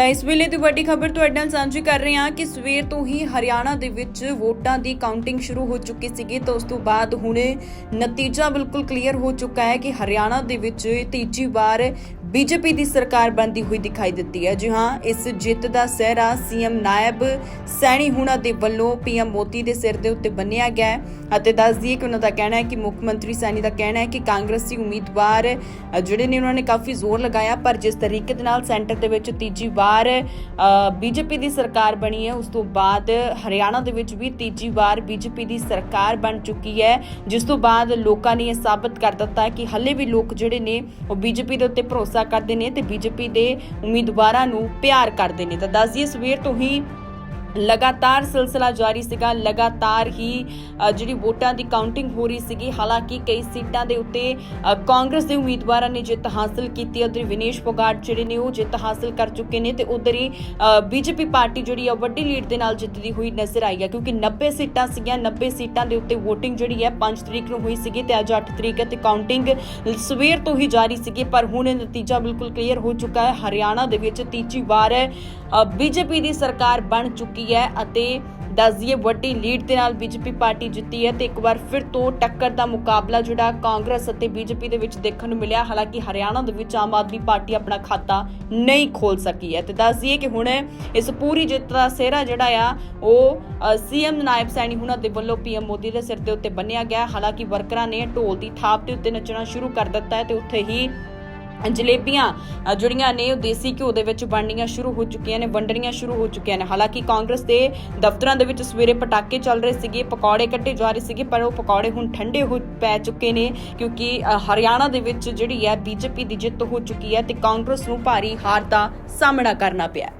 ਤਾਂ ਇਸ ਵੇਲੇ ਦੀ ਵੱਡੀ ਖਬਰ ਤੁਹਾਡੇ ਨਾਲ ਸਾਂਝੀ ਕਰ ਰਹੇ ਹਾਂ ਕਿ ਸਵੇਰ ਤੋਂ ਹੀ ਹਰਿਆਣਾ ਦੇ ਵਿੱਚ ਵੋਟਾਂ ਦੀ ਕਾਊਂਟਿੰਗ ਸ਼ੁਰੂ ਹੋ ਚੁੱਕੀ ਸੀਗੀ ਤਾਂ ਉਸ ਤੋਂ ਬਾਅਦ ਹੁਣ ਨਤੀਜਾ ਬਿਲਕੁਲ ਕਲੀਅਰ ਹੋ ਚੁੱਕਾ ਹੈ ਕਿ ਹਰਿਆਣਾ ਦੇ ਵਿੱਚ ਤੀਜੀ ਵਾਰ ਬੀਜੇਪੀ ਦੀ ਸਰਕਾਰ ਬਣਦੀ ਹੋਈ ਦਿਖਾਈ ਦਿੱਤੀ ਹੈ। ਜੀ ਹਾਂ, ਇਸ ਜਿੱਤ ਦਾ ਸਿਹਰਾ ਸੀਐਮ ਨਾਇਬ ਸੈਣੀ ਹੁਣਾ ਦੇ ਵੱਲੋਂ ਪੀਐਮ ਮੋਦੀ ਦੇ ਸਿਰ ਦੇ ਉੱਤੇ ਬੰਨਿਆ ਗਿਆ ਹੈ ਅਤੇ ਦੱਸ ਦਈਏ ਕਿ ਉਹਨਾਂ ਦਾ ਕਹਿਣਾ ਹੈ ਕਿ ਮੁੱਖ ਮੰਤਰੀ ਸੈਣੀ ਦਾ ਕਹਿਣਾ ਹੈ ਕਿ ਕਾਂਗਰਸੀ ਉਮੀਦਵਾਰ ਜਿਹੜੇ ਨੇ ਉਹਨਾਂ ਨੇ ਕਾਫੀ ਜ਼ੋਰ ਲਗਾਇਆ, ਪਰ ਜਿਸ ਤਰੀਕੇ ਦੇ ਨਾਲ ਸੈਂਟਰ ਦੇ ਵਿੱਚ ਤੀਜੀ ਵਾਰ ਬੀਜੇਪੀ ਦੀ ਸਰਕਾਰ ਬਣੀ ਹੈ, ਉਸ ਤੋਂ ਬਾਅਦ ਹਰਿਆਣਾ ਦੇ ਵਿੱਚ ਵੀ ਤੀਜੀ ਵਾਰ ਬੀਜੇਪੀ ਦੀ ਸਰਕਾਰ ਬਣ ਚੁੱਕੀ ਹੈ, ਜਿਸ ਤੋਂ ਬਾਅਦ ਲੋਕਾਂ ਨੇ ਇਹ ਸਾਬਤ ਕਰ ਦਿੱਤਾ ਕਿ ਹੱਲੇ ਵੀ ਲੋਕ ਜਿਹੜੇ ਨੇ ਉਹ ਬੀਜੇਪੀ ਦੇ ਉੱਤੇ ਭਰੋਸਾ ਕਰਦੇ ਨੇ ਤੇ ਬੀਜੇਪੀ ਦੇ ਉਮੀਦਵਾਰਾਂ ਨੂੰ ਪਿਆਰ ਕਰਦੇ ਨੇ। ਤਾਂ ਦੱਸ ਦਈਏ ਸਵੇਰ ਤੋਂ ਹੀ ਲਗਾਤਾਰ ਸਿਲਸਿਲਾ ਜਾਰੀ ਸੀਗਾ, ਲਗਾਤਾਰ ਹੀ ਜਿਹੜੀ ਵੋਟਾਂ ਦੀ ਕਾਊਂਟਿੰਗ ਹੋ ਰਹੀ ਸੀਗੀ। ਹਾਲਾਂਕਿ ਕਈ ਸੀਟਾਂ ਦੇ ਉੱਤੇ ਕਾਂਗਰਸ ਦੇ ਉਮੀਦਵਾਰਾਂ ਨੇ ਜਿੱਤ ਹਾਸਲ ਕੀਤੀ ਹੈ। ਉਧਰ ਵਿਨੇਸ਼ ਫੋਗਾਟ ਜਿਹੜੇ ਨੇ ਉਹ ਜਿੱਤ ਹਾਸਲ ਕਰ ਚੁੱਕੇ ਨੇ ਤੇ ਉਧਰ ਹੀ ਬੀਜੇਪੀ ਪਾਰਟੀ ਜਿਹੜੀ ਆ, ਵੱਡੀ ਲੀਡ ਦੇ ਨਾਲ ਜਿੱਤਦੀ ਹੋਈ ਨਜ਼ਰ ਆਈ ਹੈ, ਕਿਉਂਕਿ 90 ਸੀਟਾਂ ਸੀਗੀਆਂ 90 ਸੀਟਾਂ ਦੇ ਉੱਤੇ VOTING ਜਿਹੜੀ ਹੈ 5 ਤਰੀਕ ਨੂੰ ਹੋਈ ਸੀਗੀ ਤੇ ਅੱਜ 8 ਤਰੀਕ ਹੈ ਤੇ ਕਾਊਂਟਿੰਗ ਸਵੇਰ ਤੋਂ ਹੀ ਜਾਰੀ ਸੀਗੀ, ਪਰ ਹੁਣ ਇਹ ਨਤੀਜਾ ਬਿਲਕੁਲ ਕਲੀਅਰ ਹੋ ਚੁੱਕਾ ਹੈ। ਹਰਿਆਣਾ ਦੇ ਵਿੱਚ ਤੀਜੀ ਵਾਰ ਬੀਜੇਪੀ ਦੀ ਸਰਕਾਰ ਬਣ ਚੁੱਕੀ ਹੈ ਅਤੇ ਦੱਸ ਵੱਡੀ ਲੀਡ ਦੇ ਨਾਲ ਬੀਜੇਪੀ ਪਾਰਟੀ ਜਿੱਤੀ ਹੈ ਤੇ ਇੱਕ ਵਾਰ ਫਿਰ ਤੋਂ ਟੱਕਰ ਦਾ ਮੁਕਾਬਲਾ ਜਿਹੜਾ ਕਾਂਗਰਸ ਅਤੇ ਬੀਜੇਪੀ ਦੇ ਵਿੱਚ ਦੇਖਣ ਨੂੰ ਮਿਲਿਆ। ਹਾਲਾਂਕਿ ਹਰਿਆਣਾ ਦੇ ਵਿੱਚ ਆਮ ਆਦਮੀ ਪਾਰਟੀ ਆਪਣਾ ਖਾਤਾ ਨਹੀਂ ਖੋਲ ਸਕੀ ਹੈ ਤੇ ਦੱਸ ਦਈਏ ਕਿ ਹੁਣ ਇਸ ਪੂਰੀ ਜਿੱਤ ਦਾ ਸਿਹਰਾ ਜਿਹੜਾ ਆ, ਉਹ ਸੀਐਮ ਨਾਇਬ ਸੈਣੀ ਹੁਣਾਂ ਦੇ ਵੱਲੋਂ ਪੀਐਮ ਮੋਦੀ ਦੇ ਸਿਰ ਦੇ ਉੱਤੇ ਬੰਨਿਆ ਗਿਆ। ਹਾਲਾਂਕਿ ਵਰਕਰਾਂ ਨੇ ਢੋਲ ਦੀ ਥਾਪ ਦੇ ਉੱਤੇ ਨੱਚਣਾ ਸ਼ੁਰੂ ਕਰ ਦਿੱਤਾ ਹੈ ਤੇ ਉੱਥੇ ਹੀ ਜਲੇਬੀਆਂ ਜਿਹੜੀਆਂ ਨੇ ਉਹ ਦੇਸੀ ਘਿਓ ਦੇ ਵਿੱਚ ਬਣਨੀਆਂ ਸ਼ੁਰੂ ਹੋ ਚੁੱਕੀਆਂ ਨੇ, ਵੰਡਣੀਆਂ ਸ਼ੁਰੂ ਹੋ ਚੁੱਕੀਆਂ ਨੇ। ਹਾਲਾਂਕਿ ਕਾਂਗਰਸ ਦੇ ਦਫ਼ਤਰਾਂ ਦੇ ਵਿੱਚ ਸਵੇਰੇ ਪਟਾਕੇ ਚੱਲ ਰਹੇ ਸੀਗੇ, ਪਕੌੜੇ ਕੱਟੇ ਜਾ ਰਹੇ ਸੀਗੇ, ਪਰ ਉਹ ਪਕੌੜੇ ਹੁਣ ਠੰਡੇ ਹੋ ਪੈ ਚੁੱਕੇ ਨੇ, ਕਿਉਂਕਿ ਹਰਿਆਣਾ ਦੇ ਵਿੱਚ ਜਿਹੜੀ ਹੈ ਬੀਜੇਪੀ ਦੀ ਜਿੱਤ ਹੋ ਚੁੱਕੀ ਹੈ ਤੇ ਕਾਂਗਰਸ ਨੂੰ ਭਾਰੀ ਹਾਰ ਦਾ ਸਾਹਮਣਾ ਕਰਨਾ ਪਿਆ।